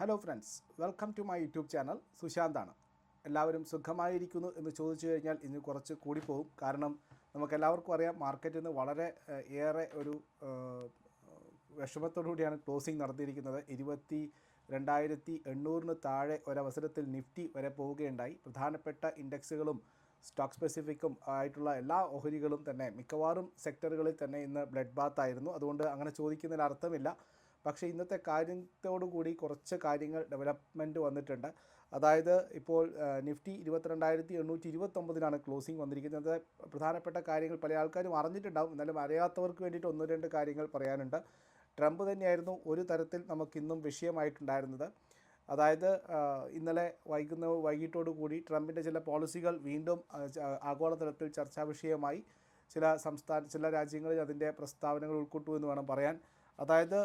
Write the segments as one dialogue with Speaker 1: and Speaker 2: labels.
Speaker 1: Hello friends welcome to my YouTube channel സുശാന്താണ് എല്ലാവരും സുഖമായിരിക്കുന്നു എന്ന് ചോദിച്ചു കഴിഞ്ഞാൽ ഇന്ന് കുറച്ച് കൂടിപ്പോകും കാരണം നമുക്കെല്ലാവർക്കും അറിയാം മാർക്കറ്റിൽ നിന്ന് വളരെ ഏറെ ഒരു വിഷമത്തോടു കൂടിയാണ് ക്ലോസിംഗ് നടത്തിയിരിക്കുന്നത്. ഇരുപത്തി രണ്ടായിരത്തി എണ്ണൂറിന് താഴെ ഒരവസരത്തിൽ നിഫ്റ്റി വരെ പോവുകയുണ്ടായി. പ്രധാനപ്പെട്ട ഇൻഡെക്സുകളും സ്റ്റോക്ക് സ്പെസിഫിക്കും ആയിട്ടുള്ള എല്ലാ ഓഹരികളും തന്നെ മിക്കവാറും സെക്ടറുകളിൽ തന്നെ ഇന്ന് ബ്ലഡ് ബാത്ത് ആയിരുന്നു. അതുകൊണ്ട് അങ്ങനെ ചോദിക്കുന്നതിൽ അർത്ഥമില്ല. പക്ഷേ ഇന്നത്തെ കാര്യത്തോടു കൂടി കുറച്ച് കാര്യങ്ങൾ ഡെവലപ്മെന്റ് വന്നിട്ടുണ്ട്. അതായത് ഇപ്പോൾ നിഫ്റ്റി ഇരുപത്തിരണ്ടായിരത്തി എണ്ണൂറ്റി ഇരുപത്തൊമ്പതിനാണ് ക്ലോസിംഗ് വന്നിരിക്കുന്നത്. പ്രധാനപ്പെട്ട കാര്യങ്ങൾ പല ആൾക്കാരും അറിഞ്ഞിട്ടുണ്ടാവും. എന്നാലും അറിയാത്തവർക്ക് വേണ്ടിയിട്ട് ഒന്ന് രണ്ട് കാര്യങ്ങൾ പറയാനുണ്ട്. ട്രംപ് തന്നെയായിരുന്നു ഒരു തരത്തിൽ നമുക്കിന്നും വിഷയമായിട്ടുണ്ടായിരുന്നത്. അതായത് ഇന്നലെ വൈകുന്ന വൈകിട്ടോടു കൂടി ട്രംപിന്റെ ചില പോളിസികൾ വീണ്ടും ആഗോളതലത്തിൽ ചർച്ചാ വിഷയമായി ചില സംസ്ഥാന ചില രാജ്യങ്ങളിൽ അതിന്റെ പ്രസ്താവനകൾ ഉൾക്കൊണ്ടു എന്ന് വേണം പറയാൻ. അതായത്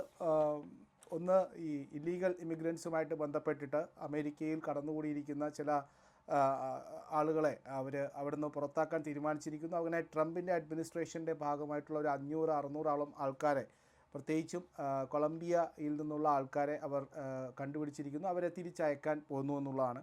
Speaker 1: ഒന്ന് ഈ ഇല്ലീഗൽ ഇമിഗ്രൻസുമായിട്ട് ബന്ധപ്പെട്ടിട്ട് അമേരിക്കയിൽ കടന്നുകൂടിയിരിക്കുന്ന ചില ആളുകളെ അവർ അവിടെ നിന്ന് പുറത്താക്കാൻ തീരുമാനിച്ചിരിക്കുന്നു. അങ്ങനെ ട്രംപിന്റെ അഡ്മിനിസ്ട്രേഷന്റെ ഭാഗമായിട്ടുള്ള ഒരു അഞ്ഞൂറ് അറുന്നൂറോളം ആൾക്കാരെ പ്രത്യേകിച്ചും കൊളംബിയയിൽ നിന്നുള്ള ആൾക്കാരെ അവർ കണ്ടുപിടിച്ചിരിക്കുന്നു. അവരെ തിരിച്ചയക്കാൻ പോകുന്നു എന്നുള്ളതാണ്.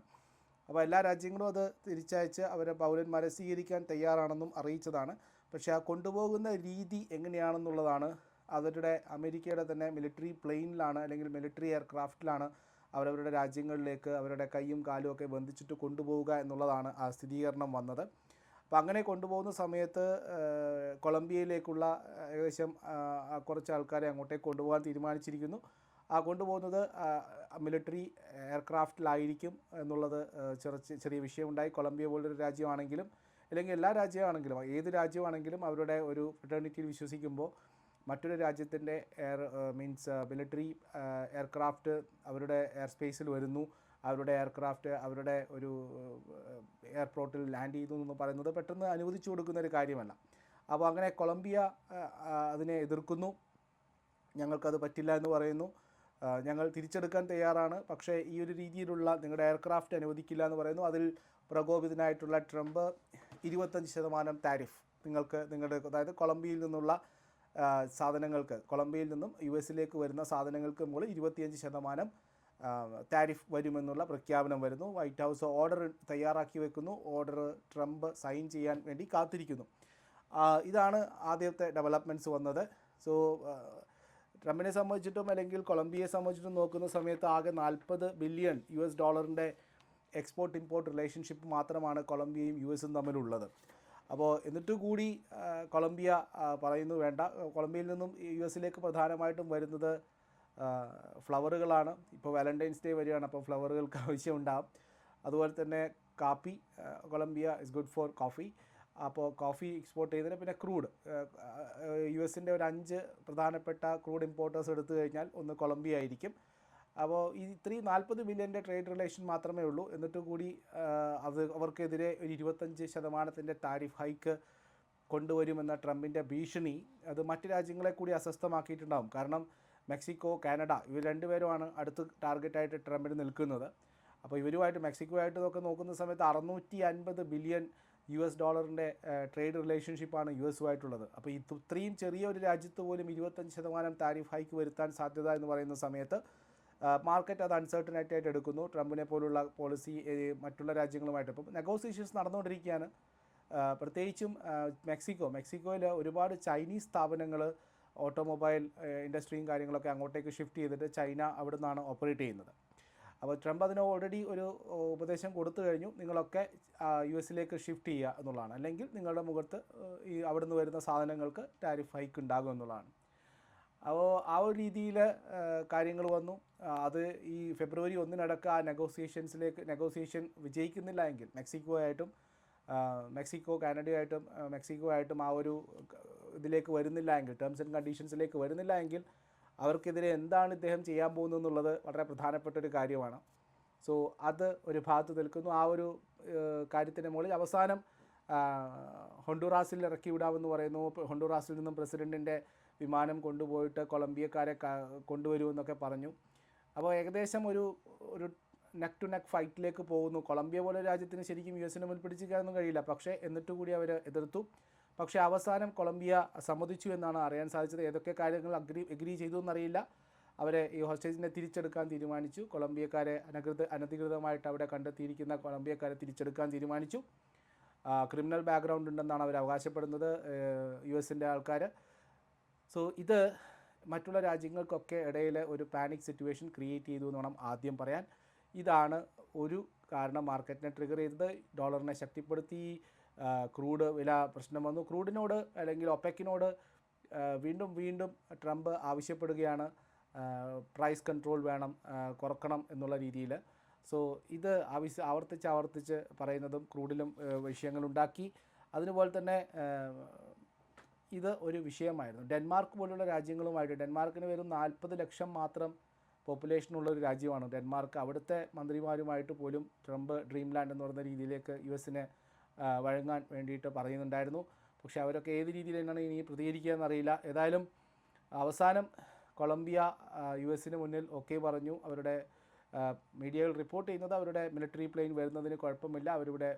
Speaker 1: അപ്പോൾ എല്ലാ രാജ്യങ്ങളും അത് തിരിച്ചയച്ച് അവരെ പൗരന്മാരെ സ്വീകരിക്കാൻ തയ്യാറാണെന്നും അറിയിച്ചതാണ്. പക്ഷേ ആ കൊണ്ടുപോകുന്ന രീതി എങ്ങനെയാണെന്നുള്ളതാണ് അവരുടെ അമേരിക്കയുടെ തന്നെ മിലിറ്ററി പ്ലെയിനിലാണ് അല്ലെങ്കിൽ മിലിറ്ററി എയർക്രാഫ്റ്റിലാണ് അവരവരുടെ രാജ്യങ്ങളിലേക്ക് അവരുടെ കൈയും കാലും ഒക്കെ ബന്ധിച്ചിട്ട് കൊണ്ടുപോവുക എന്നുള്ളതാണ് ആ സ്ഥിരീകരണം വന്നത്. അപ്പോൾ അങ്ങനെ കൊണ്ടുപോകുന്ന സമയത്ത് കൊളംബിയയിലേക്കുള്ള ഏകദേശം കുറച്ച് ആൾക്കാരെ അങ്ങോട്ടേക്ക് കൊണ്ടുപോകാൻ തീരുമാനിച്ചിരിക്കുന്നു. ആ കൊണ്ടുപോകുന്നത് മിലിറ്ററി എയർക്രാഫ്റ്റിലായിരിക്കും എന്നുള്ളത് ചെറിയ ചെറിയ വിഷയമുണ്ടായി. കൊളംബിയ പോലൊരു രാജ്യമാണെങ്കിലും അല്ലെങ്കിൽ എല്ലാ രാജ്യമാണെങ്കിലും ഏത് രാജ്യമാണെങ്കിലും അവരുടെ ഒരു ഫ്രട്ടേണിറ്റിയിൽ വിശ്വസിക്കുമ്പോൾ മറ്റൊരു രാജ്യത്തിന്റെ എയർ മീൻസ് മിലിറ്ററി എയർക്രാഫ്റ്റ് അവരുടെ എയർ സ്പേസിൽ വരുന്നു. അവരുടെ എയർക്രാഫ്റ്റ് അവരുടെ ഒരു എയർപോർട്ടിൽ ലാൻഡ് ചെയ്തു എന്ന് പറയുന്നത് പെട്ടെന്ന് അനുവദിച്ചു കൊടുക്കുന്ന ഒരു കാര്യമല്ല. അപ്പോൾ അങ്ങനെ കൊളംബിയ അതിനെ എതിർക്കുന്നു. ഞങ്ങൾക്കത് പറ്റില്ല എന്ന് പറയുന്നു. ഞങ്ങൾ തിരിച്ചെടുക്കാൻ തയ്യാറാണ്. പക്ഷേ ഈ ഒരു രീതിയിലുള്ള നിങ്ങളുടെ എയർക്രാഫ്റ്റ് അനുവദിക്കില്ല എന്ന് പറയുന്നു. അതിൽ പ്രകോപിതനായിട്ടുള്ള ട്രംപ് ഇരുപത്തഞ്ച് ശതമാനം താരിഫ് നിങ്ങൾക്ക് നിങ്ങളുടെ അതായത് കൊളംബിയയിൽ നിന്നുള്ള സാധനങ്ങൾക്ക് കൊളംബിയയിൽ നിന്നും യു എസിലേക്ക് വരുന്ന സാധനങ്ങൾക്ക് മുകളിൽ ഇരുപത്തിയഞ്ച് ശതമാനം താരിഫ് വരുമെന്നുള്ള പ്രഖ്യാപനം വരുന്നു. വൈറ്റ് ഹൗസ് ഓർഡർ തയ്യാറാക്കി വെക്കുന്നു. ഓർഡർ ട്രംപ് സൈൻ ചെയ്യാൻ വേണ്ടി കാത്തിരിക്കുന്നു. ഇതാണ് ആദ്യത്തെ ഡെവലപ്മെന്റ്സ് വന്നത്. സോ ട്രംപിനെ സംബന്ധിച്ചിട്ടും അല്ലെങ്കിൽ കൊളംബിയയെ സംബന്ധിച്ചിട്ടും നോക്കുന്ന സമയത്ത് ആകെ നാൽപ്പത് ബില്യൺ യു എസ് ഡോളറിന്റെ എക്സ്പോർട്ട് ഇമ്പോർട്ട് റിലേഷൻഷിപ്പ് മാത്രമാണ് കൊളംബിയയും യു എസും തമ്മിലുള്ളത്. അപ്പോൾ എന്നിട്ട് കൂടി കൊളംബിയ പറയുന്നു വേണ്ട. കൊളംബിയയിൽ നിന്നും യു എസിലേക്ക് പ്രധാനമായിട്ടും വരുന്നത് ഫ്ലവറുകളാണ്. ഇപ്പോൾ വാലന്റൈൻസ് ഡേ വരികയാണ് അപ്പോൾ ഫ്ലവറുകൾക്ക് ആവശ്യമുണ്ടാകും അതുപോലെ തന്നെ കാപ്പി Colombia is good for coffee അപ്പോൾ കോഫി എക്സ്പോർട്ട് ചെയ്തതിന് പിന്നെ ക്രൂഡ് യു എസിന്റെ ഒരു അഞ്ച് പ്രധാനപ്പെട്ട ക്രൂഡ് ഇമ്പോർട്ടേഴ്സ് എടുത്തു കഴിഞ്ഞാൽ ഒന്ന് കൊളംബിയ ആയിരിക്കും. അപ്പോൾ ഈ ഇത്രയും നാൽപ്പത് ബില്യന്റെ ട്രേഡ് റിലേഷൻ മാത്രമേ ഉള്ളൂ. എന്നിട്ട് കൂടി അത് അവർക്കെതിരെ ഒരു ഇരുപത്തഞ്ച് ശതമാനത്തിന്റെ താരിഫ് ഹൈക്ക് കൊണ്ടുവരുമെന്ന ട്രംപിന്റെ ഭീഷണി അത് മറ്റ് രാജ്യങ്ങളെ കൂടി അസ്വസ്ഥമാക്കിയിട്ടുണ്ടാകും കാരണം മെക്സിക്കോ കാനഡ ഇവർ രണ്ടുപേരുമാണ് അടുത്ത് ടാർഗറ്റായിട്ട് ട്രംപിന് നിൽക്കുന്നത്. അപ്പോൾ ഇവരുമായിട്ട് മെക്സിക്കോ ആയിട്ട് ഒക്കെ നോക്കുന്ന സമയത്ത് അറുന്നൂറ്റി അൻപത് ബില്യൺ യു എസ് ഡോളറിന്റെ ട്രേഡ് റിലേഷൻഷിപ്പാണ് യു എസുമായിട്ടുള്ളത്. അപ്പോൾ ഇത് ഇത്രയും ചെറിയ ഒരു രാജ്യത്ത് പോലും ഇരുപത്തഞ്ച് ശതമാനം താരിഫ് ഹൈക്ക് വരുത്താൻ സാധ്യത എന്ന് പറയുന്ന സമയത്ത് മാർക്കറ്റ് അത് അൺസർട്ടൻ ആയിട്ട് എടുക്കുന്നു. ട്രംപിനെ പോലുള്ള പോളിസി മറ്റുള്ള രാജ്യങ്ങളുമായിട്ട്. ഇപ്പം നെഗോസിയേഷൻസ് നടന്നുകൊണ്ടിരിക്കുകയാണ്. പ്രത്യേകിച്ചും മെക്സിക്കോ. മെക്സിക്കോയിൽ ഒരുപാട് ചൈനീസ് സ്ഥാപനങ്ങൾ ഓട്ടോമൊബൈൽ ഇൻഡസ്ട്രിയും കാര്യങ്ങളൊക്കെ അങ്ങോട്ടേക്ക് ഷിഫ്റ്റ് ചെയ്തിട്ട് ചൈന അവിടെ നിന്നാണ് ഓപ്പറേറ്റ് ചെയ്യുന്നത്. അപ്പോൾ ട്രംപ് അതിന് ഓൾറെഡി ഒരു ഉപദേശം കൊടുത്തു കഴിഞ്ഞു. നിങ്ങളൊക്കെ യു എസിലേക്ക് ഷിഫ്റ്റ് ചെയ്യുക എന്നുള്ളതാണ്. അല്ലെങ്കിൽ നിങ്ങളുടെ മുഖത്ത് ഈ അവിടെ നിന്ന് വരുന്ന സാധനങ്ങൾക്ക് ടാരിഫ് ഹൈക്ക് ഉണ്ടാകും എന്നുള്ളതാണ്. അപ്പോൾ ആ ഒരു രീതിയിൽ കാര്യങ്ങൾ വന്നു. അത് ഈ ഫെബ്രുവരി ഒന്നിനടക്കം ആ നെഗോസിയേഷൻസിലേക്ക് നെഗോസിയേഷൻ വിജയിക്കുന്നില്ല എങ്കിൽ മെക്സിക്കോ ആയിട്ടും മെക്സിക്കോ കാനഡയായിട്ടും മെക്സിക്കോ ആയിട്ടും ആ ഒരു ഇതിലേക്ക് വരുന്നില്ല എങ്കിൽ ടേംസ് ആൻഡ് കണ്ടീഷൻസിലേക്ക് വരുന്നില്ല എങ്കിൽ അവർക്കെതിരെ എന്താണ് ഇദ്ദേഹം ചെയ്യാൻ പോകുന്നത് എന്നുള്ളത് വളരെ പ്രധാനപ്പെട്ട ഒരു കാര്യമാണ്. സോ അത് ഒരു ഭാഗത്ത് നിൽക്കുന്നു. ആ ഒരു കാര്യത്തിന്റെ മുകളിൽ അവസാനം ഹൊണ്ടുറാസിൽ ഇറക്കി വിടാമെന്ന് പറയുന്നു. ഹൊണ്ടുറാസിൽ നിന്നും പ്രസിഡന്റിന്റെ വിമാനം കൊണ്ടുപോയിട്ട് കൊളംബിയക്കാരെ കൊണ്ടുവരുമെന്നൊക്കെ പറഞ്ഞു. അപ്പോൾ ഏകദേശം ഒരു ഒരു നെക്ക് ടു നെക്ക് ഫൈറ്റിലേക്ക് പോകുന്നു. കൊളംബിയ പോലെ രാജ്യത്തിന് ശരിക്കും യു എസിനെ മുൻപിടിച്ച് കയറൊന്നും കഴിയില്ല. പക്ഷേ എന്നിട്ട് കൂടി അവർ എതിർത്തു. പക്ഷേ അവസാനം കൊളംബിയ സമ്മതിച്ചു എന്നാണ് അറിയാൻ സാധിച്ചത്. ഏതൊക്കെ കാര്യങ്ങൾ അഗ്രി എഗ്രി ചെയ്തു എന്നറിയില്ല. അവരെ ഈ ഹോസ്റ്റേജിനെ തിരിച്ചെടുക്കാൻ തീരുമാനിച്ചു. കൊളംബിയക്കാരെ അനധികൃത അനധികൃതമായിട്ട് അവിടെ കണ്ടെത്തിയിരിക്കുന്ന കൊളംബിയക്കാരെ തിരിച്ചെടുക്കാൻ തീരുമാനിച്ചു. ക്രിമിനൽ ബാക്ക്ഗ്രൗണ്ട് ഉണ്ടെന്നാണ് അവർ അവകാശപ്പെടുന്നത് യു എസിന്റെ ആൾക്കാർ സോ ഇത് മറ്റുള്ള രാജ്യങ്ങൾക്കൊക്കെ ഇടയിൽ ഒരു പാനിക് സിറ്റുവേഷൻ ക്രിയേറ്റ് ചെയ്തു എന്ന് വേണം ആദ്യം പറയാൻ. ഇതാണ് ഒരു കാരണം മാർക്കറ്റിനെ ട്രിഗർ ചെയ്തത്. ഡോളറിനെ ശക്തിപ്പെടുത്തി. ക്രൂഡ് വില പ്രശ്നം വന്നു. ക്രൂഡിനോട് അല്ലെങ്കിൽ ഒപ്പക്കിനോട് വീണ്ടും വീണ്ടും ട്രംപ് ആവശ്യപ്പെടുകയാണ്. പ്രൈസ് കൺട്രോൾ വേണം കുറക്കണം എന്നുള്ള രീതിയിൽ സോ ഇത് ആവശ്യ ആവർത്തിച്ച് ആവർത്തിച്ച് പറയുന്നതും ക്രൂഡിലും വിഷയങ്ങളുണ്ടാക്കി അതുപോലെ തന്നെ ഇത് ഒരു വിഷയമായിരുന്നു. ഡെൻമാർക്ക് പോലുള്ള രാജ്യങ്ങളുമായിട്ട് ഡെൻമാർക്കിന് വരും നാൽപ്പത് ലക്ഷം മാത്രം പോപ്പുലേഷനുള്ള ഒരു രാജ്യമാണ്. ഡെൻമാർക്ക് അവിടുത്തെ മന്ത്രിമാരുമായിട്ട് പോലും ട്രംപ് ഡ്രീം ലാൻഡ് എന്ന് പറയുന്ന രീതിയിലേക്ക് യു എസിനെ വഴങ്ങാൻ വേണ്ടിയിട്ട് പറയുന്നുണ്ടായിരുന്നു. പക്ഷേ അവരൊക്കെ ഏത് രീതിയിൽ തന്നെയാണ് ഇനി പ്രതികരിക്കുക എന്നറിയില്ല. ഏതായാലും അവസാനം കൊളംബിയ യു എസിന് മുന്നിൽ ഓക്കെ പറഞ്ഞു. അവരുടെ മീഡിയകൾ റിപ്പോർട്ട് ചെയ്യുന്നത് അവരുടെ മിലിറ്ററി പ്ലെയിൻ വരുന്നതിന് കുഴപ്പമില്ല. അവരിവിടെ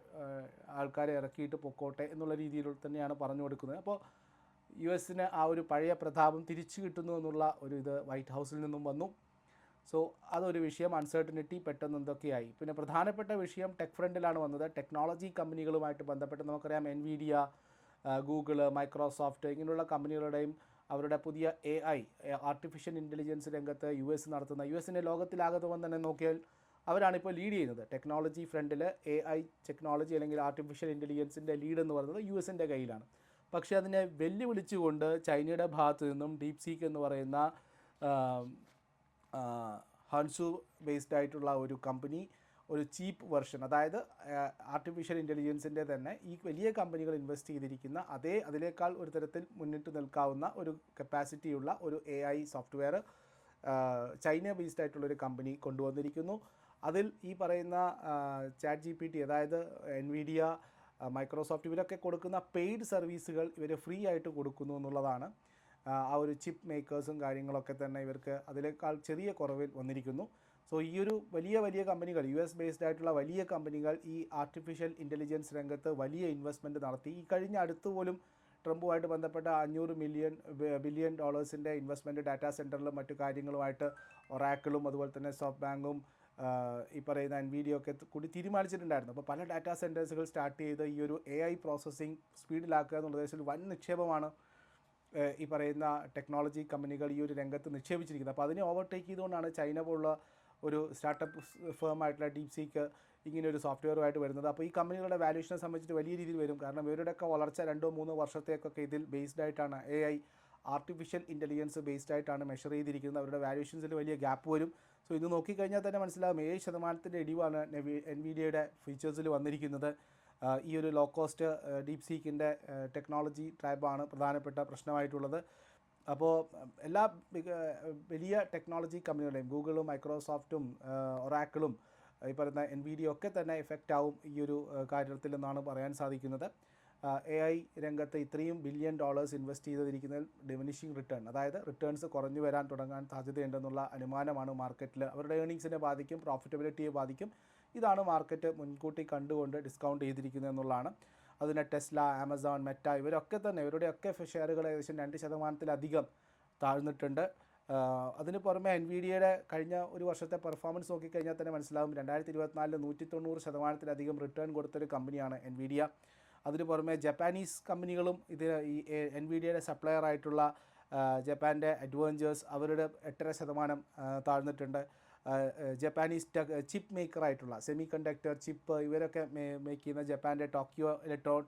Speaker 1: ആൾക്കാരെ ഇറക്കിയിട്ട് പൊക്കോട്ടെ എന്നുള്ള രീതിയിൽ തന്നെയാണ് പറഞ്ഞു കൊടുക്കുന്നത്. അപ്പോൾ യു എസിന് ആ ഒരു പഴയ പ്രതാപം തിരിച്ചു കിട്ടുന്നു എന്നുള്ള ഒരു ഇത് വൈറ്റ് ഹൗസിൽ നിന്നും വന്നു. സോ അതൊരു വിഷയം അൺസർട്ടനിറ്റി പെട്ടെന്ന് എന്തൊക്കെയായി? പിന്നെ പ്രധാനപ്പെട്ട വിഷയം ടെക് ഫ്രണ്ടിലാണ് വന്നത്. ടെക്നോളജി കമ്പനികളുമായിട്ട് ബന്ധപ്പെട്ട് നമുക്കറിയാം എൻവിഡിയ ഗൂഗിൾ മൈക്രോസോഫ്റ്റ് ഇങ്ങനെയുള്ള കമ്പനികളുടെയും അവരുടെ പുതിയ എ ഐ ആർട്ടിഫിഷ്യൽ ഇന്റലിജൻസ് രംഗത്ത് യു എസ് നടത്തുന്ന യു എസിന്റെ ലോകത്തിലാകത്തുമെന്ന് തന്നെ നോക്കിയാൽ അവരാണിപ്പോൾ ലീഡ് ചെയ്യുന്നത്. ടെക്നോളജി ഫ്രണ്ടിൽ എ ഐ ടെക്നോളജി അല്ലെങ്കിൽ ആർട്ടിഫിഷ്യൽ ഇന്റലിജൻസിന്റെ ലീഡ് എന്ന് പറയുന്നത് യു എസിന്റെ കയ്യിലാണ്. പക്ഷേ അതിനെ വെല്ലുവിളിച്ചുകൊണ്ട് ചൈനയുടെ ഭാഗത്തു നിന്നും ഡീപ് സീക്ക് എന്ന് പറയുന്ന ഹൺസു ബേസ്ഡ് ആയിട്ടുള്ള ഒരു കമ്പനി ഒരു ചീപ്പ് വെർഷൻ അതായത് ആർട്ടിഫിഷ്യൽ ഇന്റലിജൻസിന്റെ തന്നെ ഈ വലിയ കമ്പനികൾ ഇൻവെസ്റ്റ് ചെയ്തിരിക്കുന്ന അതേ അതിനേക്കാൾ ഒരു തരത്തിൽ മുന്നിട്ട് നിൽക്കാവുന്ന ഒരു കപ്പാസിറ്റിയുള്ള ഒരു A I software China based ആയിട്ടുള്ള ഒരു കമ്പനി കൊണ്ടുവന്നിരിക്കുന്നു. അതിൽ ഈ പറയുന്ന ചാറ്റ് ജി പി ടി അതായത് എൻവിഡിയ മൈക്രോസോഫ്റ്റ് ഇവരൊക്കെ കൊടുക്കുന്ന പെയ്ഡ് സർവീസുകൾ ഇവർ ഫ്രീ ആയിട്ട് കൊടുക്കുന്നു എന്നുള്ളതാണ്. ആ ഒരു ചിപ്പ് മേക്കേഴ്സും കാര്യങ്ങളൊക്കെ തന്നെ ഇവർക്ക് അതിലേക്കാൾ ചെറിയ കുറവിൽ വന്നിരിക്കുന്നു. സോ ഈ ഒരു വലിയ വലിയ കമ്പനികൾ യു എസ് ബേസ്ഡ് ആയിട്ടുള്ള വലിയ കമ്പനികൾ ഈ ആർട്ടിഫിഷ്യൽ ഇന്റലിജൻസ് രംഗത്ത് വലിയ ഇൻവെസ്റ്റ്മെന്റ് നടത്തി. ഈ കഴിഞ്ഞ അടുത്ത് പോലും ട്രംപുമായിട്ട് ബന്ധപ്പെട്ട അഞ്ഞൂറ് മില്യൺ ബില്യൺ ഡോളേഴ്സിന്റെ ഇൻവെസ്റ്റ്മെന്റ് ഡാറ്റാ സെന്ററിലും മറ്റു കാര്യങ്ങളുമായിട്ട് ഒറാക്കിളും അതുപോലെ തന്നെ സോഫ്റ്റ് ബാങ്കും ഈ പറയുന്ന എൻവിഡിയോ ഒക്കെ കൂടി തീരുമാനിച്ചിട്ടുണ്ടായിരുന്നു. അപ്പോൾ പല ഡാറ്റാ സെന്റേഴ്സുകൾ സ്റ്റാർട്ട് ചെയ്ത് ഈ ഒരു എ ഐ പ്രോസസ്സിംഗ് സ്പീഡിലാക്കുക എന്നുള്ള ഉദ്ദേശത്തിൽ വൻ നിക്ഷേപമാണ് ഈ പറയുന്ന ടെക്നോളജി കമ്പനികൾ ഈ ഒരു രംഗത്ത് നിക്ഷേപിച്ചിരിക്കുന്നത്. അപ്പോൾ അതിനെ ഓവർടേക്ക് ചെയ്തുകൊണ്ടാണ് ചൈന പോലുള്ള ഒരു സ്റ്റാർട്ടപ്പ് ഫേം ആയിട്ടുള്ള ഡീപ് സീക്ക് ഇങ്ങനെ ഒരു സോഫ്റ്റ്വെയറുമായിട്ട് വരുന്നത്. അപ്പോൾ ഈ കമ്പനികളുടെ വാല്യൂഷനെ സംബന്ധിച്ചിട്ട് വലിയ രീതിയിൽ വരും. കാരണം ഇവരുടെയൊക്കെ വളർച്ച രണ്ടോ മൂന്നോ വർഷത്തേക്കൊക്കെ ഇതിൽ ബേസ്ഡ് ആയിട്ടാണ്. A I artificial intelligence based ആയിട്ടാണ് മെഷർ ചെയ്തിരിക്കുന്നത്. അവരുടെ വാല്യൂഷൻസിൽ വലിയ ഗ്യാപ്പ് വരും. സോ ഇത് നോക്കിക്കഴിഞ്ഞാൽ തന്നെ മനസ്സിലാകും ഏഴ് ശതമാനത്തിന്റെ ഇടിവാണ് എൻ വി ഡിയുടെ ഫീച്ചേഴ്സിൽ വന്നിരിക്കുന്നത്. ഈ ഒരു ലോ കോസ്റ്റ് ഡീപ് സീക്കിന്റെ ടെക്നോളജി ട്രാപ്പാണ് പ്രധാനപ്പെട്ട പ്രശ്നമായിട്ടുള്ളത്. അപ്പോൾ എല്ലാ വലിയ ടെക്നോളജി കമ്പനികളെയും ഗൂഗിളും മൈക്രോസോഫ്റ്റും ഒറാക്കിളും ഈ പറയുന്ന എൻ വി ഡി ഒക്കെ തന്നെ എഫക്റ്റ് ആവും ഈ ഒരു കാര്യത്തിൽ എന്നാണ് പറയാൻ സാധിക്കുന്നത്. എ ഐ രംഗത്ത് ഇത്രയും ബില്യൺ ഡോളേഴ്സ് ഇൻവെസ്റ്റ് ചെയ്തിരിക്കുന്ന ഡിമിനിഷിങ് റിട്ടേൺ അതായത് റിട്ടേൺസ് കുറഞ്ഞു വരാൻ തുടങ്ങാൻ സാധ്യതയുണ്ടെന്നുള്ള അനുമാനമാണ് മാർക്കറ്റിൽ അവരുടെ ഏണിങ്സിനെ ബാധിക്കും പ്രോഫിറ്റബിലിറ്റിയെ ബാധിക്കും. ഇതാണ് മാർക്കറ്റ് മുൻകൂട്ടി കണ്ടുകൊണ്ട് ഡിസ്കൗണ്ട് ചെയ്തിരിക്കുന്നത് എന്നുള്ളതാണ്. അതിന് ടെസ്ല ആമസോൺ മെറ്റ ഇവരൊക്കെ തന്നെ ഇവരുടെയൊക്കെ ഷെയറുകൾ ഏകദേശം രണ്ട് ശതമാനത്തിലധികം താഴ്ന്നിട്ടുണ്ട്. അതിന് പുറമെ എൻ വി ഡിയുടെ കഴിഞ്ഞ ഒരു വർഷത്തെ പെർഫോമൻസ് നോക്കിക്കഴിഞ്ഞാൽ തന്നെ മനസ്സിലാവും രണ്ടായിരത്തി ഇരുപത്തിനാലിൽ നൂറ്റി തൊണ്ണൂറ് ശതമാനത്തിലധികം റിട്ടേൺ കൊടുത്തൊരു കമ്പനിയാണ് എൻ വി ഡിയ അതിന് പുറമെ ജപ്പാനീസ് കമ്പനികളും ഇത് ഈ എൻ വി ഡിയുടെ സപ്ലയർ ആയിട്ടുള്ള ജപ്പാന്റെ അഡ്വഞ്ചേഴ്സ് അവരുടെ എട്ടര ശതമാനം താഴ്ന്നിട്ടുണ്ട്. ജപ്പാനീസ് ടെക് ചിപ്പ് മേക്കർ ആയിട്ടുള്ള സെമി കണ്ടക്ടർ ചിപ്പ് ഇവരൊക്കെ മേക്ക് ചെയ്യുന്ന ജപ്പാന്റെ ടോക്കിയോ ഇലക്ട്രോൺ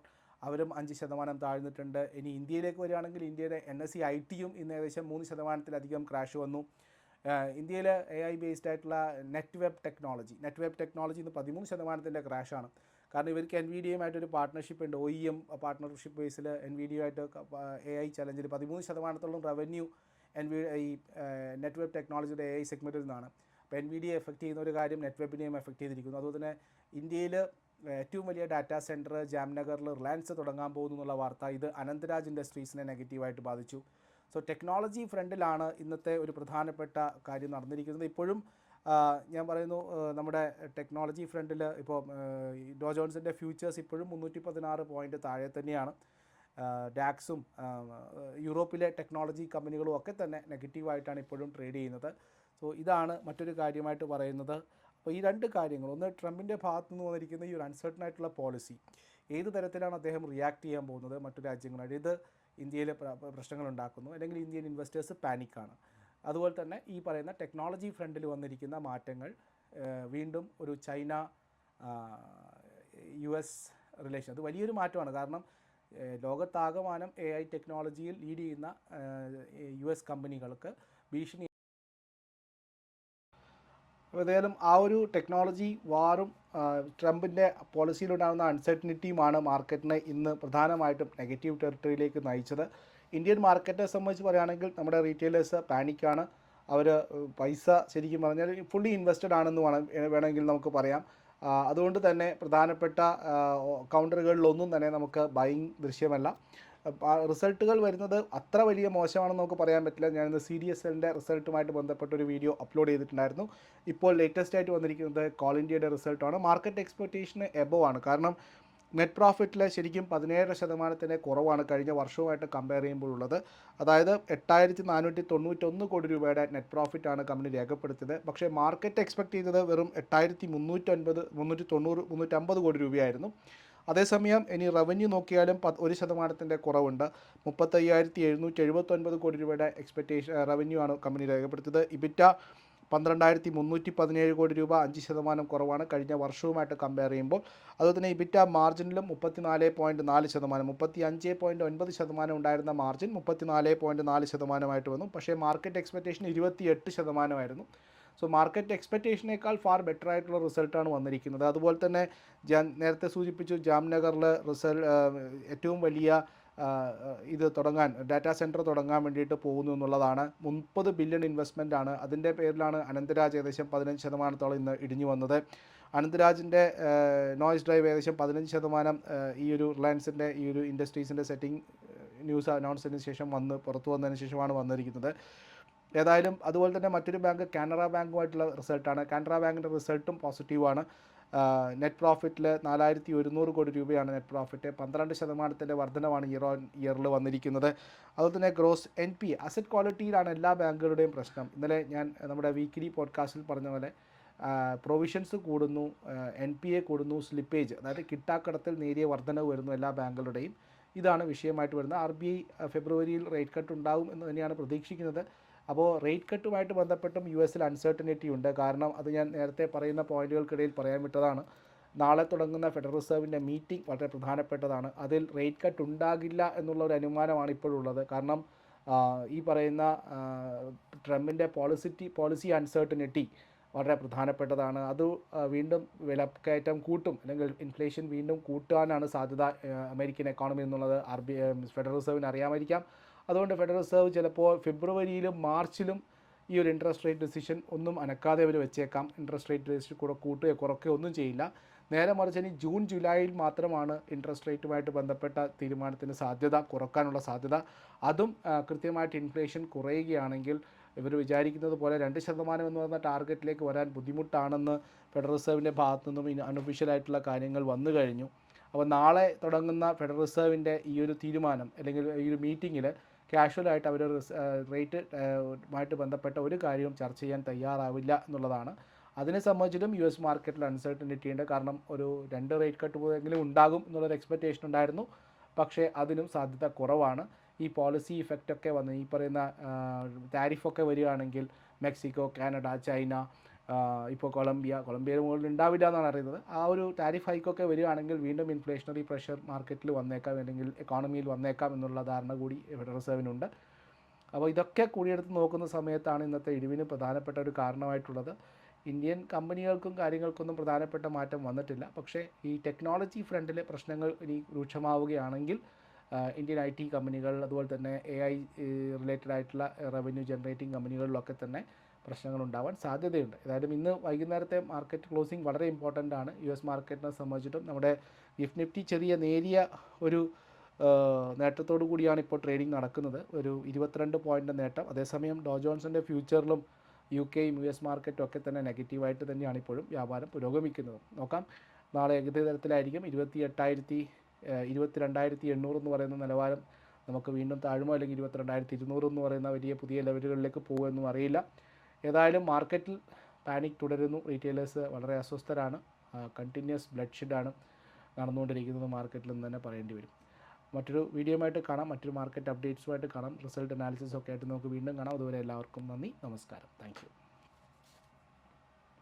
Speaker 1: അവരും അഞ്ച് ശതമാനം താഴ്ന്നിട്ടുണ്ട്. ഇനി ഇന്ത്യയിലേക്ക് വരികയാണെങ്കിൽ ഇന്ത്യയുടെ എൻ എസ് സി ഐ ടിയും ഇന്ന് ഏകദേശം മൂന്ന് ശതമാനത്തിലധികം ക്രാഷ് വന്നു. ഇന്ത്യയിലെ എ ഐ ബേസ്ഡ് ആയിട്ടുള്ള net web technology net web technology ഇന്ന് പതിമൂന്ന് ശതമാനത്തിന്റെ ക്രാഷാണ് കാരണം ഇവർക്ക് എൻ വി ഡിയുമായിട്ടൊരു പാർട്ട്ണർഷിപ്പ് ഉണ്ട്. ഒ ഇ എം പാർട്ട്ണർഷിപ്പ് ബേസിൽ എൻ വി ഡിയുമായിട്ട് എ ഐ ചലഞ്ചിൽ പതിമൂന്ന് ശതമാനത്തോളം റവന്യൂ എൻ വി ഈ നെറ്റ്വർക്ക് ടെക്നോളജിയുടെ എ ഐ സെഗ്മെന്റിൽ നിന്നാണ്. അപ്പോൾ എൻ വി ഡിയെ എഫക്റ്റ് ചെയ്യുന്ന ഒരു കാര്യം നെറ്റ്വർക്കിനെയും എഫക്റ്റ് ചെയ്തിരിക്കുന്നു. അതുപോലെ തന്നെ ഇന്ത്യയിൽ ഏറ്റവും വലിയ ഡാറ്റാ സെന്റർ ജാംനഗറിൽ റിലയൻസ് തുടങ്ങാൻ പോകുന്നു എന്നുള്ള വാർത്ത ഇത് അനന്തരാജ് ഇൻഡസ്ട്രീസിനെ നെഗറ്റീവായിട്ട് ബാധിച്ചു. സോ ടെക്നോളജി ഫ്രണ്ടിലാണ് ഇന്നത്തെ ഒരു പ്രധാനപ്പെട്ട കാര്യം നടന്നിരിക്കുന്നത്. ഇപ്പോഴും ഞാൻ പറയുന്നു നമ്മുടെ ടെക്നോളജി ഫ്രണ്ടിൽ ഇപ്പോൾ ഡോ ജോൺസിന്റെ ഫ്യൂച്ചേഴ്സ് ഇപ്പോഴും മുന്നൂറ്റി പതിനാറ് പോയിന്റ് താഴെ തന്നെയാണ്. ഡാക്സും യൂറോപ്പിലെ ടെക്നോളജി കമ്പനികളും ഒക്കെ തന്നെ നെഗറ്റീവായിട്ടാണ് ഇപ്പോഴും ട്രേഡ് ചെയ്യുന്നത്. സോ ഇതാണ് മറ്റൊരു കാര്യമായിട്ട് പറയുന്നത്. അപ്പോൾ ഈ രണ്ട് കാര്യങ്ങൾ ഒന്ന് ട്രംപിന്റെ ഭാഗത്തു നിന്ന് വന്നിരിക്കുന്ന ഈ ഒരു അൺസർട്ടൺ ആയിട്ടുള്ള പോളിസി ഏത് തരത്തിലാണ് അദ്ദേഹം റിയാക്ട് ചെയ്യാൻ പോകുന്നത് മറ്റു രാജ്യങ്ങളായിട്ട് ഇത് ഇന്ത്യയിലെ പ്രശ്നങ്ങൾ ഉണ്ടാക്കുന്നു അല്ലെങ്കിൽ ഇന്ത്യൻ ഇൻവെസ്റ്റേഴ്സ് പാനിക്കാണ് അതുപോലെ തന്നെ ഈ പറയുന്ന ടെക്നോളജി ഫ്രണ്ടിൽ വന്നിരിക്കുന്ന മാറ്റങ്ങൾ വീണ്ടും ഒരു ചൈന യു എസ് റിലേഷൻ അത് വലിയൊരു മാറ്റമാണ്. കാരണം ലോകത്താകമാനം എ ഐ ടെക്നോളജിയിൽ ലീഡ് ചെയ്യുന്ന യു എസ് കമ്പനികൾക്ക് ഭീഷണി. ഏതായാലും ആ ഒരു ടെക്നോളജി വാറും ട്രംപിന്റെ പോളിസിയിലുണ്ടാകുന്ന അൺസർട്ടനിറ്റിയുമാണ് മാർക്കറ്റിനെ ഇന്ന് പ്രധാനമായിട്ടും നെഗറ്റീവ് ടെറിട്ടറിയിലേക്ക് നയിച്ചത്. ഇന്ത്യൻ മാർക്കറ്റിനെ സംബന്ധിച്ച് പറയുകയാണെങ്കിൽ നമ്മുടെ റീറ്റെയിലേഴ്സ് പാനിക്കാണ്. അവർ പൈസ ശരിക്കും പറഞ്ഞാൽ ഫുള്ളി ഇൻവെസ്റ്റഡ് ആണെന്ന് വേണം വേണമെങ്കിൽ നമുക്ക് പറയാം. അതുകൊണ്ട് തന്നെ പ്രധാനപ്പെട്ട കൗണ്ടറുകളിലൊന്നും തന്നെ നമുക്ക് ബൈങ് ദൃശ്യമല്ല. റിസൾട്ടുകൾ വരുന്നത് അത്ര വലിയ മോശമാണെന്ന് നമുക്ക് പറയാൻ പറ്റില്ല. ഞാനിന്ന് സി ഡി എസ് എല്ലിന്റെ റിസൾട്ടുമായിട്ട് ബന്ധപ്പെട്ട ഒരു വീഡിയോ അപ്ലോഡ് ചെയ്തിട്ടുണ്ടായിരുന്നു. ഇപ്പോൾ ലേറ്റസ്റ്റ് ആയിട്ട് വന്നിരിക്കുന്നത് കോൾ ഇന്ത്യയുടെ റിസൾട്ടാണ്. മാർക്കറ്റ് എക്സ്പെക്റ്റേഷന് എബോ ആണ്. കാരണം നെറ്റ് പ്രോഫിറ്റിൽ ശരിക്കും പതിനേഴ് ശതമാനത്തിന്റെ കുറവാണ് കഴിഞ്ഞ വർഷവുമായിട്ട് കമ്പയർ ചെയ്യുമ്പോൾ ഉള്ളത് അതായത് എട്ടായിരത്തി നാനൂറ്റി തൊണ്ണൂറ്റൊന്ന് കോടി രൂപയുടെ നെറ്റ് പ്രോഫിറ്റാണ് കമ്പനി രേഖപ്പെടുത്തിയത്. പക്ഷേ മാർക്കറ്റ് എക്സ്പെക്ട് ചെയ്തത് വെറും എട്ടായിരത്തി മുന്നൂറ്റൊൻപത് മുന്നൂറ്റി തൊണ്ണൂറ് മുന്നൂറ്റമ്പത് കോടി രൂപയായിരുന്നു. അതേസമയം ഇനി റവന്യൂ നോക്കിയാലും പത്ത് ഒരു ശതമാനത്തിന്റെ കുറവുണ്ട്. മുപ്പത്തയ്യായിരത്തി എഴുന്നൂറ്റി എഴുപത്തൊൻപത് കോടി രൂപയുടെ എക്സ്പെക്റ്റേഷൻ റവന്യൂ ആണ് കമ്പനി രേഖപ്പെടുത്തിയത്. ഇബിറ്റ പന്ത്രണ്ടായിരത്തി മുന്നൂറ്റി പതിനേഴ് കോടി രൂപ അഞ്ച് ശതമാനം കുറവാണ്. കഴിഞ്ഞ വർഷവുമായിട്ട് കമ്പയർ ചെയ്യുമ്പോൾ അതുപോലെ തന്നെ ഇബിറ്റ മാർജിനിലും മുപ്പത്തിനാല് പോയിന്റ് നാല് ശതമാനം മുപ്പത്തി അഞ്ച് പോയിന്റ് ഒൻപത് ശതമാനം ഉണ്ടായിരുന്ന മാർജിൻ മുപ്പത്തിനാല് പോയിന്റ് നാല് ശതമാനമായിട്ട് വന്നു. പക്ഷേ മാർക്കറ്റ് എക്സ്പെക്റ്റേഷൻ ഇരുപത്തിയെട്ട് ശതമാനമായിരുന്നു. സോ മാർക്കറ്റ് എക്സ്പെക്റ്റേഷനേക്കാൾ ഫാർ ബെറ്റർ ആയിട്ടുള്ള റിസൾട്ടാണ് വന്നിരിക്കുന്നത്. അതുപോലെ തന്നെ ജാ നേരത്തെ സൂചിപ്പിച്ചു ജാംനഗറിൽ റിസൾട്ട് ഏറ്റവും വലിയ ഇത് തുടങ്ങാൻ ഡാറ്റാ സെന്റർ തുടങ്ങാൻ വേണ്ടിയിട്ട് പോകുന്നു എന്നുള്ളതാണ്. മുപ്പത് ബില്യൺ ഇൻവെസ്റ്റ്മെന്റ് ആണ്. അതിന്റെ പേരിലാണ് അനന്തരാജ് ഏകദേശം പതിനഞ്ച് ശതമാനത്തോളം ഇന്ന് ഇടിഞ്ഞു വന്നത്. അനന്തരാജിന്റെ നോയിസ് ഡ്രൈവ് ഏകദേശം പതിനഞ്ച് ശതമാനം ഈ ഒരു റിലയൻസിന്റെ ഈ ഒരു ഇൻഡസ്ട്രീസിന്റെ സെറ്റിംഗ് ന്യൂസ് അനൗൺസിന് ശേഷം വന്ന് പുറത്തു വന്നതിന് ശേഷമാണ് വന്നിരിക്കുന്നത്. ഏതായാലും അതുപോലെ തന്നെ മറ്റൊരു ബാങ്ക് കാനറ ബാങ്കുമായിട്ടുള്ള റിസൾട്ടാണ് കാനറ ബാങ്കിന്റെ റിസൾട്ടും പോസിറ്റീവാണ് നെറ്റ് പ്രോഫിറ്റിൽ നാലായിരത്തി ഒരുന്നൂറ് കോടി രൂപയാണ് നെറ്റ് പ്രോഫിറ്റ് പന്ത്രണ്ട് ശതമാനത്തിന്റെ വർധനമാണ് ഇയർ ഓൺ ഇയറിൽ വന്നിരിക്കുന്നത്. അതുപോലെ തന്നെ ഗ്രോസ് എൻ പി അസറ്റ് ക്വാളിറ്റിയിലാണ് എല്ലാ ബാങ്കുകളുടെയും പ്രശ്നം. ഇന്നലെ ഞാൻ നമ്മുടെ വീക്കിലി പോഡ്കാസ്റ്റിൽ പറഞ്ഞ പോലെ പ്രൊവിഷൻസ് കൂടുന്നു എൻ പി എ കൂടുന്നു സ്ലിപ്പേജ് അതായത് കിട്ടാക്കടത്തിൽ നേരിയ വർധനവ് വരുന്നു എല്ലാ ബാങ്കുകളുടെയും. ഇതാണ് വിഷയമായിട്ട് വരുന്നത്. ആർ ബി ഐ ഫെബ്രുവരിയിൽ റേറ്റ് കട്ട് ഉണ്ടാകും എന്ന് തന്നെയാണ് പ്രതീക്ഷിക്കുന്നത്. അപ്പോൾ റേറ്റ് കട്ടുമായിട്ട് ബന്ധപ്പെട്ടും യു എസിൽ അൺസർട്ടനിറ്റി ഉണ്ട്. കാരണം അത് ഞാൻ നേരത്തെ പറയുന്ന പോയിന്റുകൾക്കിടയിൽ പറയാൻ വിട്ടതാണ്. നാളെ തുടങ്ങുന്ന ഫെഡറൽ റിസർവിന്റെ മീറ്റിംഗ് വളരെ പ്രധാനപ്പെട്ടതാണ്. അതിൽ റേറ്റ് കട്ട് ഉണ്ടാകില്ല എന്നുള്ള ഒരു അനുമാനമാണ് ഇപ്പോഴുള്ളത് കാരണം ഈ പറയുന്ന ട്രംപിന്റെ പോളിസിറ്റി പോളിസി അൺസർട്ടനിറ്റി വളരെ പ്രധാനപ്പെട്ടതാണ്. അത് വീണ്ടും വിലക്കയറ്റം കൂട്ടും അല്ലെങ്കിൽ ഇൻഫ്ലേഷൻ വീണ്ടും കൂട്ടാനാണ് സാധ്യത അമേരിക്കൻ എക്കോണമി എന്നുള്ളത്. ആർ ബി ഫെഡറൽ റിസർവിന് അറിയാമായിരിക്കാം. അതുകൊണ്ട് ഫെഡറൽ റിസർവ് ചിലപ്പോൾ ഫെബ്രുവരിയിലും മാർച്ചിലും ഈ ഒരു ഇൻട്രസ്റ്റ് റേറ്റ് ഡിസിഷൻ ഒന്നും അനക്കാതെ അവർ വെച്ചേക്കാം. ഇൻട്രസ്റ്റ് റേറ്റ് ഡിസിഷൻ കൂടെ കൂട്ടുകയോ കുറയ്ക്കുകയോ ഒന്നും ചെയ്യില്ല. നേരെ മറിച്ച് ഇനി ജൂൺ ജൂലൈയിൽ മാത്രമാണ് ഇൻട്രസ്റ്റ് റേറ്റുമായിട്ട് ബന്ധപ്പെട്ട തീരുമാനത്തിന് സാധ്യത കുറക്കാനുള്ള സാധ്യത. അതും കൃത്യമായിട്ട് ഇൻഫ്ലേഷൻ കുറയുകയാണെങ്കിൽ ഇവർ വിചാരിക്കുന്നത് പോലെ രണ്ട് ശതമാനം എന്ന് പറയുന്ന ടാർഗറ്റിലേക്ക് വരാൻ ബുദ്ധിമുട്ടാണെന്ന് ഫെഡറൽ റിസർവിന്റെ ഭാഗത്തു നിന്നും അൺഒഫീഷ്യലായിട്ടുള്ള കാര്യങ്ങൾ വന്നു കഴിഞ്ഞു. അപ്പോൾ നാളെ തുടങ്ങുന്ന ഫെഡറൽ റിസർവിന്റെ ഈ ഒരു തീരുമാനം അല്ലെങ്കിൽ ഈ ഒരു മീറ്റിങ്ങിൽ കാഷ്വലായിട്ട് അവർ റേറ്റ് ആയിട്ട് ബന്ധപ്പെട്ട ഒരു കാര്യവും ചർച്ച ചെയ്യാൻ തയ്യാറാവില്ല എന്നുള്ളതാണ്. അതിനെ സംബന്ധിച്ചിട്ടും യു എസ് മാർക്കറ്റിൽ അൺസർട്ടനിറ്റി ഉണ്ട്. കാരണം ഒരു രണ്ട് റേറ്റ് കട്ട് പോയെങ്കിലും ഉണ്ടാകും എന്നുള്ളൊരു എക്സ്പെക്റ്റേഷൻ ഉണ്ടായിരുന്നു. പക്ഷേ അതിനും സാധ്യത കുറവാണ്. ഈ പോളിസി ഇഫക്റ്റ് ഒക്കെ വന്ന് ഈ പറയുന്ന താരിഫൊക്കെ വരികയാണെങ്കിൽ മെക്സിക്കോ കാനഡ ചൈന ഇപ്പോൾ കൊളംബിയ കൊളംബിയയുടെ മുകളിൽ ഉണ്ടാവില്ല എന്നാണ് അറിയുന്നത്. ആ ഒരു ടാരിഫ് ഹൈക്കൊക്കെ വരികയാണെങ്കിൽ വീണ്ടും ഇൻഫ്ലേഷണറി പ്രഷർ മാർക്കറ്റിൽ വന്നേക്കാം അല്ലെങ്കിൽ എക്കോണമിയിൽ വന്നേക്കാം എന്നുള്ള ധാരണ കൂടി ഫെഡറൽ റിസർവിനുണ്ട് അപ്പോൾ ഇതൊക്കെ കൂടിയെടുത്ത് നോക്കുന്ന സമയത്താണ് ഇന്നത്തെ ഇടിവിന് പ്രധാനപ്പെട്ട ഒരു കാരണമായിട്ടുള്ളത്. ഇന്ത്യൻ കമ്പനികൾക്കും കാര്യങ്ങൾക്കൊന്നും പ്രധാനപ്പെട്ട മാറ്റം വന്നിട്ടില്ല. പക്ഷേ ഈ ടെക്നോളജി ഫ്രണ്ടിലെ പ്രശ്നങ്ങൾ ഇനി രൂക്ഷമാവുകയാണെങ്കിൽ ഇന്ത്യൻ ഐ ടി കമ്പനികൾ അതുപോലെ തന്നെ എ ഐ റിലേറ്റഡ് ആയിട്ടുള്ള റവന്യൂ ജനറേറ്റിംഗ് കമ്പനികളിലൊക്കെ തന്നെ പ്രശ്നങ്ങൾ ഉണ്ടാവാൻ സാധ്യതയുണ്ട്. ഏതായാലും ഇന്ന് വൈകുന്നേരത്തെ മാർക്കറ്റ് ക്ലോസിംഗ് വളരെ ഇമ്പോർട്ടന്റ് ആണ്. യു എസ് മാർക്കറ്റിനെ സംബന്ധിച്ചിട്ടും നമ്മുടെ ഗിഫ്റ്റ് നിഫ്റ്റി ചെറിയ നേരിയ ഒരു നേട്ടത്തോടു കൂടിയാണ് ഇപ്പോൾ ട്രേഡിംഗ് നടക്കുന്നത്. ഒരു ഇരുപത്തിരണ്ട് പോയിന്റ് നേട്ടം. അതേസമയം ഡോ ജോൺസിന്റെ ഫ്യൂച്ചറിലും യു കെയും യു എസ് മാർക്കറ്റും ഒക്കെ തന്നെ നെഗറ്റീവായിട്ട് തന്നെയാണ് ഇപ്പോഴും വ്യാപാരം പുരോഗമിക്കുന്നത്. നോക്കാം. നാളെ ഏകദേശ തരത്തിലായിരിക്കും ഇരുപത്തി എട്ടായിരത്തി ഇരുപത്തി രണ്ടായിരത്തി എണ്ണൂറ് എന്ന് പറയുന്ന നിലവാരം നമുക്ക് വീണ്ടും താഴുമോ? അല്ലെങ്കിൽ ഇരുപത്തിരണ്ടായിരത്തി ഇരുന്നൂറ് എന്ന് പറയുന്ന വലിയ പുതിയ ലെവലുകളിലേക്ക് പോകുമെന്നും അറിയില്ല. ഏതായാലും മാർക്കറ്റിൽ പാനിക് തുടരുന്നു. റീറ്റെയിലേഴ്സ് വളരെ അസ്വസ്ഥരാണ്. കണ്ടിന്യൂസ് ബ്ലഡ് ഷെഡാണ് നടന്നുകൊണ്ടിരിക്കുന്നത് മാർക്കറ്റിൽ നിന്ന് തന്നെ പറയേണ്ടി വരും. മറ്റൊരു വീഡിയോയുമായിട്ട് കാണാം. മറ്റൊരു മാർക്കറ്റ് അപ്ഡേറ്റ്സുമായിട്ട് കാണാം. റിസൾട്ട് അനാലിസിസ് ഒക്കെ ആയിട്ട് നമുക്ക് വീണ്ടും കാണാം. അതുവരെ എല്ലാവർക്കും നന്ദി. നമസ്കാരം. താങ്ക്